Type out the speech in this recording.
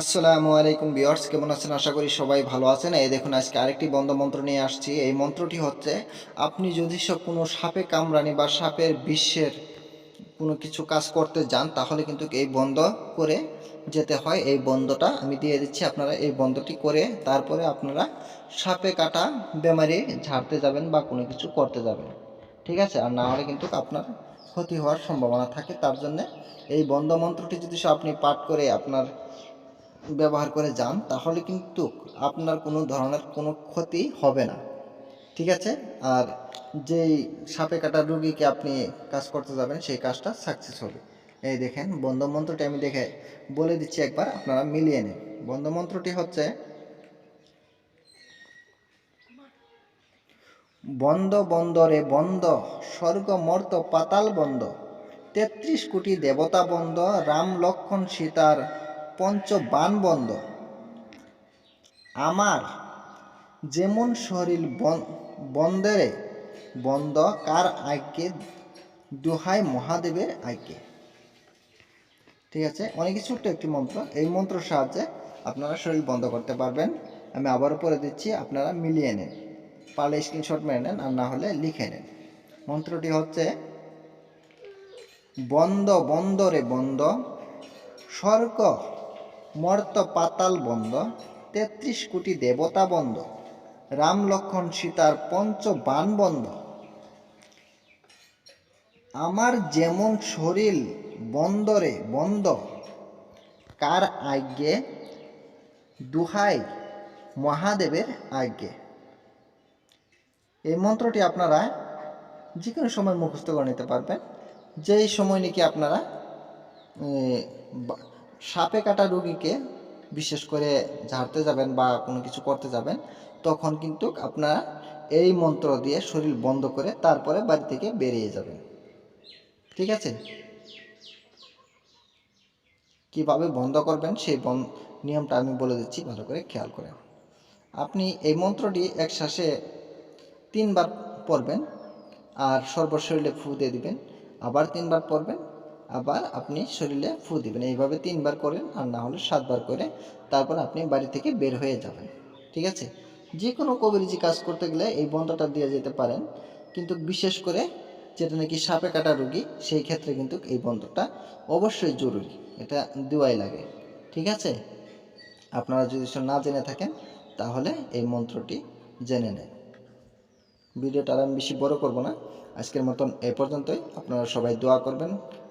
আসসালামু আলাইকুম বিয়ার্স কেমন আছেন? আশা করি সবাই ভালো আছেন। এই দেখুন, আজকে আরেকটি বন্ধ মন্ত্র নিয়ে আসছি। এই মন্ত্রটি হচ্ছে, আপনি যদি সব কোনো সাপে কামরানি বা সাপের বিশ্বের কোনো কিছু কাজ করতে যান, তাহলে কিন্তু এই বন্ধ করে যেতে হয়। এই বন্ধটা আমি দিয়ে দিচ্ছি, আপনারা এই বন্ধটি করে তারপরে আপনারা সাপে কাটা বেমারি ঝাড়তে যাবেন বা কোনো কিছু করতে যাবেন। ঠিক আছে? আর না হলে কিন্তু আপনার ক্ষতি হওয়ার সম্ভাবনা থাকে। তার জন্য এই বন্ধ মন্ত্রটি যদি আপনি পাঠ করে আপনার ব্যবহার করে যান, তাহলে কিন্তু আপনার কোনো ধরনের কোনো ক্ষতি হবে না। ঠিক আছে? আর যেই সাপে কাটা রুগীকে আপনি কাজ করতে যাবেন, সেই কাজটা সাকসেস হবে। এই দেখেন বন্ধ মন্ত্রটি আমি দেখে বলে দিচ্ছি একবার, আপনারা মিলিয়ে নিন। বন্ধ মন্ত্রটি হচ্ছে বন্ধ বন্দরে বন্ধ স্বর্গ মর্ত পাতাল বন্ধ তেত্রিশ কোটি দেবতা বন্ধ রাম লক্ষণ সীতার পঞ্চ বান বন্ধ আমার যেমন শরীর বন- বন্দরে, বন্ধ কার আজ্ঞে দোহাই মহাদেবের আজ্ঞে ঠিক আছে? অনেক ছোট্ট একটি মন্ত্র। এই মন্ত্রের সাহায্যে আপনারা শরীর বন্ধ করতে পারবেন। আমি আবারও পরে দিচ্ছি, আপনারা মিলিয়ে নিন। পারলে স্ক্রিনশট মেরে নেন, আর না হলে লিখে নেন। মন্ত্রটি হচ্ছে, বন্ধ বন্দরে বন্ধ, স্বর্গ মর্ত পাতাল বন্ধ তেত্রিশ কোটি দেবতা বন্ধ রাম লক্ষণ সীতার পঞ্চ বান বন্ধ আমার যেমন শরীর বন্দরে বন্ধ কার আজ্ঞে? দুহাই মহাদেবের আজ্ঞে। এই মন্ত্রটি আপনারা যে কোনো সময় মুখস্থ করে নিতে পারবেন। যেই সময় নাকি আপনারা সাপে কাটা রুগীকে বিশেষ করে ঝাড়তে যাবেন বা কোনো কিছু করতে যাবেন, তখন কিন্তু আপনারা এই মন্ত্র দিয়ে শরীর বন্ধ করে তারপরে বাড়ি থেকে বেরিয়ে যাবেন। ঠিক আছে? কীভাবে বন্ধ করবেন সেই নিয়মটা আমি বলে দিচ্ছি, ভালো করে খেয়াল করে। আপনি এই মন্ত্রটি এক শ্বাসে তিনবার পড়বেন, আর সর্বশরীরে ফু দিয়ে দিবেন, আবার তিনবার পড়বেন আবার আপনি শরীরে ফু দিবেন। এইভাবে তিনবার করেন আর না হলে সাতবার করে তারপর আপনি বাড়ি থেকে বের হয়ে যাবেন। ঠিক আছে? যে কোনো কবিরাজি কাজ করতে গেলে এই বন্ধটা দিয়ে যেতে পারেন। কিন্তু বিশেষ করে যেটা নাকি সাপে কাটা রুগী, সেই ক্ষেত্রে কিন্তু এই বন্ধটা অবশ্যই জরুরি। এটা দেওয়াই লাগে। ঠিক আছে? আপনারা যদি না জেনে থাকেন, তাহলে এই মন্ত্রটি জেনে নেন। ভিডিওটা আর আমি বেশি বড় করব না। আজকের মতন এ পর্যন্তই। আপনারা সবাই দোয়া করবেন।